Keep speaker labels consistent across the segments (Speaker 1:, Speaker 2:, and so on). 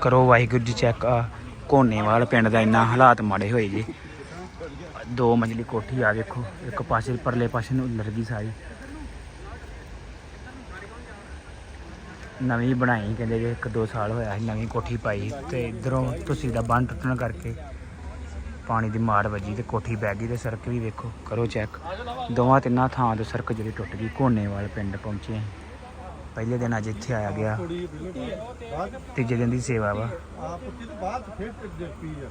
Speaker 1: ਕਰੋ ਵਾਹਿਗੁਰੂ ਜੀ ਚੈੱਕ ਆ ਕੋਨੇਵਾਲ ਪਿੰਡ ਦਾ ਇੰਨਾ ਹਾਲਾਤ ਮਾੜੇ ਹੋਏ ਜੀ। ਦੋ ਮੰਜ਼ਲੀ ਕੋਠੀ ਆ ਵੇਖੋ, ਇੱਕ ਪਾਸੇ ਪਰਲੇ ਪਾਸੇ ਨੂੰ ਉੱਲਰ ਗਈ ਸਾਰੀ। ਨਵੀਂ ਬਣਾਈ ਕਹਿੰਦੇ ਜੇ, ਇੱਕ ਦੋ ਸਾਲ ਹੋਇਆ ਸੀ ਨਵੀਂ ਕੋਠੀ ਪਾਈ ਤੇ ਇਧਰੋਂ ਤੁਸੀਂ ਦਾ ਬੰਨ ਟੁੱਟਣ ਕਰਕੇ ਪਾਣੀ ਦੀ ਮਾਰ ਵੱਜੀ ਤੇ ਕੋਠੀ ਬਹਿ ਗਈ ਤੇ ਸੜਕ ਵੀ ਵੇਖੋ, ਕਰੋ ਚੈੱਕ। ਦੋਵਾਂ ਤਿੰਨਾਂ ਥਾਂ ਤੋਂ ਸੜਕ ਜਿਹੜੀ ਟੁੱਟ ਗਈ ਕੋਨੇਵਾਲ ਪਿੰਡ ਪਹੁੰਚੇ। ਅਸੀਂ। ਪਹਿਲੇ ਦਿਨ ਅੱਜ ਇੱਥੇ ਆਇਆ ਗਿਆ। ਤੀਜੇ ਦਿਨ ਦੀ ਸੇਵਾ ਵਾ।
Speaker 2: ਆਪ ਕਿਤੇ ਬਾਅਦ ਫਿਰ ਪੀ ਆ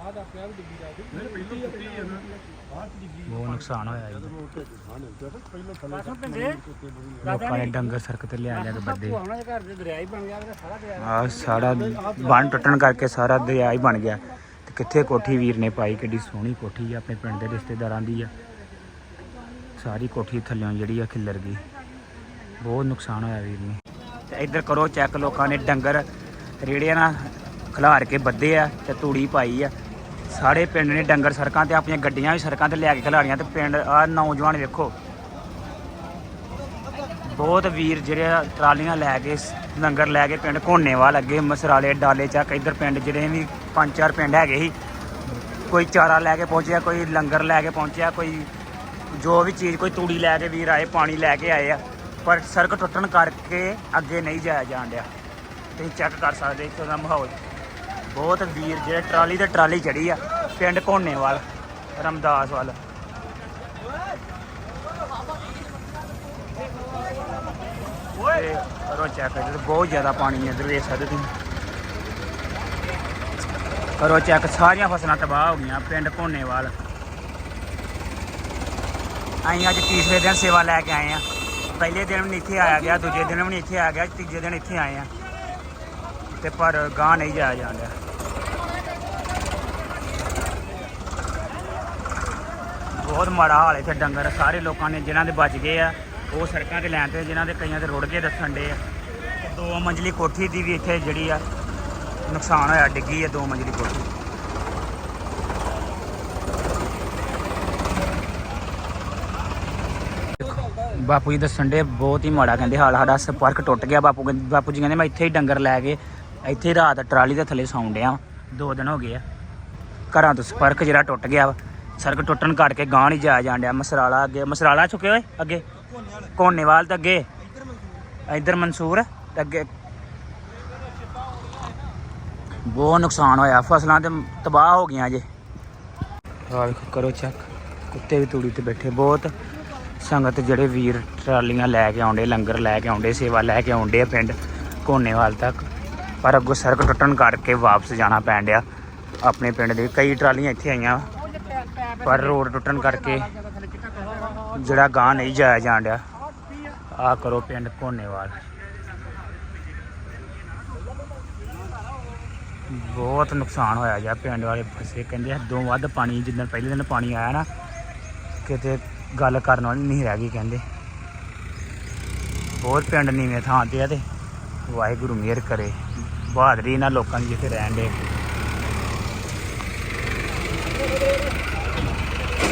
Speaker 2: ਆਹ ਦਾ ਪਿਆਰ ਡਿੱਗੀ ਜਾ ਨਹੀਂ ਪਹਿਲਾਂ ਟੁੱਟੀ ਆ ਨਾ ਬਾਅਦ ਡਿੱਗੀ
Speaker 1: ਬਹੁਤ ਨੁਕਸਾਨ ਹੋਇਆ ਜੀ। ਲੋਕਾਂ ਨੇ ਡੰਗਰ ਸੜਕ ਤੇ ਲਿਆ ਲਿਆ ਕੇ ਬੱਦੇ
Speaker 2: ਬਣ
Speaker 1: ਆ ਸਾਰਾ ਬੰਨ ਟੁੱਟਣ ਕਰਕੇ ਸਾਰਾ ਦਰਿਆ ਹੀ ਬਣ ਗਿਆ। ਤੇ ਕਿੱਥੇ ਕੋਠੀ ਵੀਰ ਨੇ ਪਾਈ, ਕਿੱਡੀ ਸੋਹਣੀ ਕੋਠੀ ਆ, ਆਪਣੇ ਪਿੰਡ ਦੇ ਰਿਸ਼ਤੇਦਾਰਾਂ ਦੀ ਆ। ਸਾਰੀ ਕੋਠੀ ਥੱਲਿਓਂ ਜਿਹੜੀ ਆ ਖਿੱਲਰ ਗਈ। ਬਹੁਤ ਨੁਕਸਾਨ ਹੋਇਆ ਵੀਰ ਨੇ। ਤੇ ਇੱਧਰ ਕਰੋ ਚੈੱਕ, ਲੋਕਾਂ ਨੇ ਡੰਗਰ ਰੇੜਿਆਂ ਨਾਲ ਖਿਲਾਰ ਕੇ ਬੱਦੇ ਆ ਤੇ ਤੂੜੀ ਪਾਈ ਆ। ਸਾਰੇ ਪਿੰਡ ਨੇ ਡੰਗਰ ਸੜਕਾਂ ਤੇ, ਆਪਣੀਆਂ ਗੱਡੀਆਂ ਵੀ ਸੜਕਾਂ ਤੇ ਲਿਆ ਕੇ ਖਿਲਾਰੀਆਂ ਤੇ ਪਿੰਡ, ਆ ਨੌਜਵਾਨ ਵੇਖੋ। ਬਹੁਤ ਵੀਰ ਜਿਹੜੇ ਆ ਟਰਾਲੀਆਂ ਲੈ ਕੇ, ਲੰਗਰ ਲੈ ਕੇ ਪਿੰਡ ਘੋਨੇਵਾਲ ਅੱਗੇ, ਮਸਰਾਲੇ, ਡਾਲੇ ਚੱਕ ਇੱਧਰ ਪਿੰਡ ਜਿਹੜੇ ਵੀ ਪੰਜ ਚਾਰ ਪਿੰਡ ਹੈਗੇ ਸੀ। ਕੋਈ ਚਾਰਾ ਲੈ ਕੇ ਪਹੁੰਚਿਆ, ਕੋਈ ਲੰਗਰ ਲੈ ਕੇ ਪਹੁੰਚਿਆ, ਕੋਈ ਜੋ ਵੀ ਚੀਜ਼ ਕੋਈ ਤੂੜੀ ਲੈ ਕੇ ਵੀਰ ਆਏ, ਪਾਣੀ ਲੈ ਕੇ ਆਏ ਆ, ਪਰ ਸੜਕ ਟੁੱਟਣ ਕਰਕੇ ਅੱਗੇ ਨਹੀਂ ਜਾਇਆ ਜਾਣ ਡਿਆ। ਤੁਸੀਂ ਚੈੱਕ ਕਰ ਸਕਦੇ ਇੱਥੋਂ ਦਾ ਮਾਹੌਲ। ਬਹੁਤ ਵੀਰ ਜਿਹੜੇ ਟਰਾਲੀ ਤੇ ਟਰਾਲੀ ਚੜੀ ਆ, ਪਿੰਡ ਘੋਨੇਵਾਲ, ਰਮਦਾਸ ਵੱਲ। ਤੇ ਕਰੋ ਚੈੱਕ ਇੱਧਰ ਬਹੁਤ ਜ਼ਿਆਦਾ ਪਾਣੀ ਹੈ ਇੱਧਰ ਵੇਖ ਸਕਦੇ ਤੁਸੀਂ। ਕਰੋ ਚੈੱਕ ਸਾਰੀਆਂ ਫਸਲਾਂ ਤਬਾਹ ਹੋ ਗਈਆਂ, ਪਿੰਡ ਘੋਨੇਵਾਲ। ਅਸੀਂ ਅੱਜ ਤੀਸਰੇ ਦਿਨ ਸੇਵਾ ਲੈ ਕੇ ਆਏ ਆ। ਪਹਿਲੇ ਦਿਨ ਵੀ ਨਹੀਂ ਇੱਥੇ ਆਇਆ ਗਿਆ, ਦੂਜੇ ਦਿਨ ਵੀ ਨਹੀਂ ਇੱਥੇ ਆ ਗਿਆ, ਤੀਜੇ ਦਿਨ ਇੱਥੇ ਆਏ ਆ। ਤੇ ਪਰ ਗਾਂ ਨਹੀਂ ਜਾਇਆ ਜਾਂਦਾ। ਬਹੁਤ ਮਾੜਾ ਹਾਲ ਇੱਥੇ ਡੰਗਰ, ਸਾਰੇ ਲੋਕਾਂ ਨੇ ਜਿਨ੍ਹਾਂ ਦੇ ਬਚ ਗਏ ਆ, ਉਹ ਸੜਕਾਂ ਤੇ ਲੈਣ ਤੇ ਜਿਨ੍ਹਾਂ ਦੇ ਕਈਆਂ ਦੇ ਰੁੜ ਕੇ ਦੱਸਣ ਡੇ ਆ। ਦੋ ਮੰਜ਼ਲੀ ਕੋਠੀ ਦੀ ਵੀ ਇੱਥੇ ਜਿਹੜੀ ਆ, ਨੁਕਸਾਨ ਹੋਇਆ, ਡਿੱਗੀ ਆ ਦੋ ਮੰਜ਼ਲੀ ਕੋਠੀ। ਬਾਪੂ ਜੀ ਦੱਸਣ ਦੇ ਬਹੁਤ ਹੀ ਮਾੜਾ ਕਹਿੰਦੇ ਹਾਲ, ਸਾਡਾ ਸੰਪਰਕ ਟੁੱਟ ਗਿਆ। ਬਾਪੂ ਕਹਿੰਦੇ- ਬਾਪੂ ਜੀ ਕਹਿੰਦੇ, ਮੈਂ ਇੱਥੇ ਹੀ ਡੰਗਰ ਲੈ ਕੇ, ਇੱਥੇ ਹੀ ਰਾਤ ਟਰਾਲੀ ਦੇ ਥੱਲੇ ਸੌਂ ਡਿਆ। ਦੋ ਦਿਨ ਹੋ ਗਏ ਆ। ਘਰਾਂ ਤੋਂ ਸੰਪਰਕ ਜਿਹੜਾ ਟੁੱਟ ਗਿਆ ਵਾ, ਸੜਕ ਟੁੱਟਣ ਕਰਕੇ ਗਾਂ ਨਹੀਂ ਜਾਇਆ ਜਾਣ ਡਿਆ। ਮਸਰਾਲਾ ਅੱਗੇ, ਮਸਰਾਲਾ ਚੁੱਕੇ ਓਏ, ਅੱਗੇ? ਕੋਨੇਵਾਲ ਤੇ ਅੱਗੇ। ਇੱਧਰ ਮਨਸੂਰ ਤੇ ਅੱਗੇ। ਬਹੁਤ ਨੁਕਸਾਨ ਹੋਇਆ, ਫਸਲਾਂ ਤੇ ਤਬਾਹ ਹੋ ਗਈਆਂ ਜੇ। ਆਹ ਕਰੋ ਚੈੱਕ ਕੁੱਤੇ ਵੀ ਤੂੜੀ ਤੇ ਬੈਠੇ, ਬਹੁਤ ਸੰਗਤ ਜਿਹੜੇ ਵੀਰ ਟਰਾਲੀਆਂ ਲੈ ਕੇ ਆਉਂਦੇ, ਲੰਗਰ ਲੈ ਕੇ ਆਉਂਦੇ, ਸੇਵਾ ਲੈ ਕੇ ਆਉਂਦੇ ਆ ਪਿੰਡ ਕੋਨੇਵਾਲ ਤੱਕ, ਪਰ ਅੱਗੋਂ ਸੜਕ ਟੁੱਟਣ ਕਰਕੇ ਵਾਪਸ ਜਾਣਾ ਪੈਣ ਡਿਆ ਆਪਣੇ ਪਿੰਡ ਦੇ। ਕਈ ਟਰਾਲੀਆਂ ਇੱਥੇ ਆਈਆਂ, ਪਰ ਰੋਡ ਟੁੱਟਣ ਕਰਕੇ ਜਿਹੜਾ ਗਾਂ ਨਹੀਂ ਜਾਇਆ ਜਾਣ ਡਿਆ। ਆ ਕਰੋ ਪਿੰਡ ਕੋਨੇਵਾਲ ਬਹੁਤ ਨੁਕਸਾਨ ਹੋਇਆ ਜਾਂ ਪਿੰਡ ਵਾਲੇ ਫਸੇ ਕਹਿੰਦੇ ਹੱਦੋਂ ਵੱਧ ਪਾਣੀ ਜਿੱਦਣ ਪਹਿਲੇ ਦਿਨ ਪਾਣੀ ਆਇਆ ਨਾ, ਕਿਤੇ ਗੱਲ ਕਰਨ ਵਾਲੀ ਨਹੀਂ ਰਹਿ ਗਈ ਕਹਿੰਦੇ। ਹੋਰ ਪਿੰਡ ਨੀਵੇਂ ਥਾਂ ਤੇ ਆ ਤੇ ਵਾਹਿਗੁਰੂ ਮਿਹਰ ਕਰੇ। ਬਹਾਦਰੀ ਇਹਨਾਂ ਲੋਕਾਂ ਦੀ ਜਿੱਥੇ ਰਹਿਣ ਦੇ।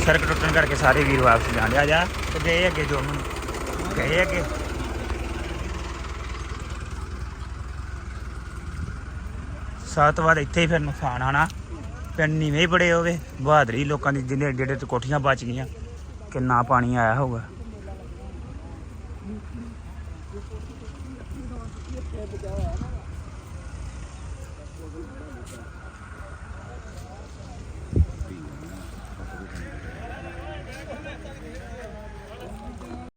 Speaker 1: ਸੜਕ ਟੁੱਟਣ ਕਰਕੇ ਸਾਰੇ ਵੀਰ ਵਾਪਸ ਜਾਂਦੇ ਆ ਜਾ ਤੇ ਗਏ ਅੱਗੇ ਜੋ ਨੂੰ ਗਏ ਅੱਗੇ। ਸੱਤ ਵਾਰ ਇੱਥੇ ਹੀ ਫਿਰ ਨੁਕਸਾਨ ਆਣਾ ਪਿੰਡ ਨੀਵੇਂ ਹੀ ਬੜੇ ਹੋਵੇ। ਬਹਾਦਰੀ ਲੋਕਾਂ ਦੀ ਜਿਹਨੇ ਜਿਹੜੇ ਕੋਠੀਆਂ ਬਚ ਗਈਆਂ। ਕਿੰਨਾ ਪਾਣੀ ਆਇਆ ਹੋਊਗਾ।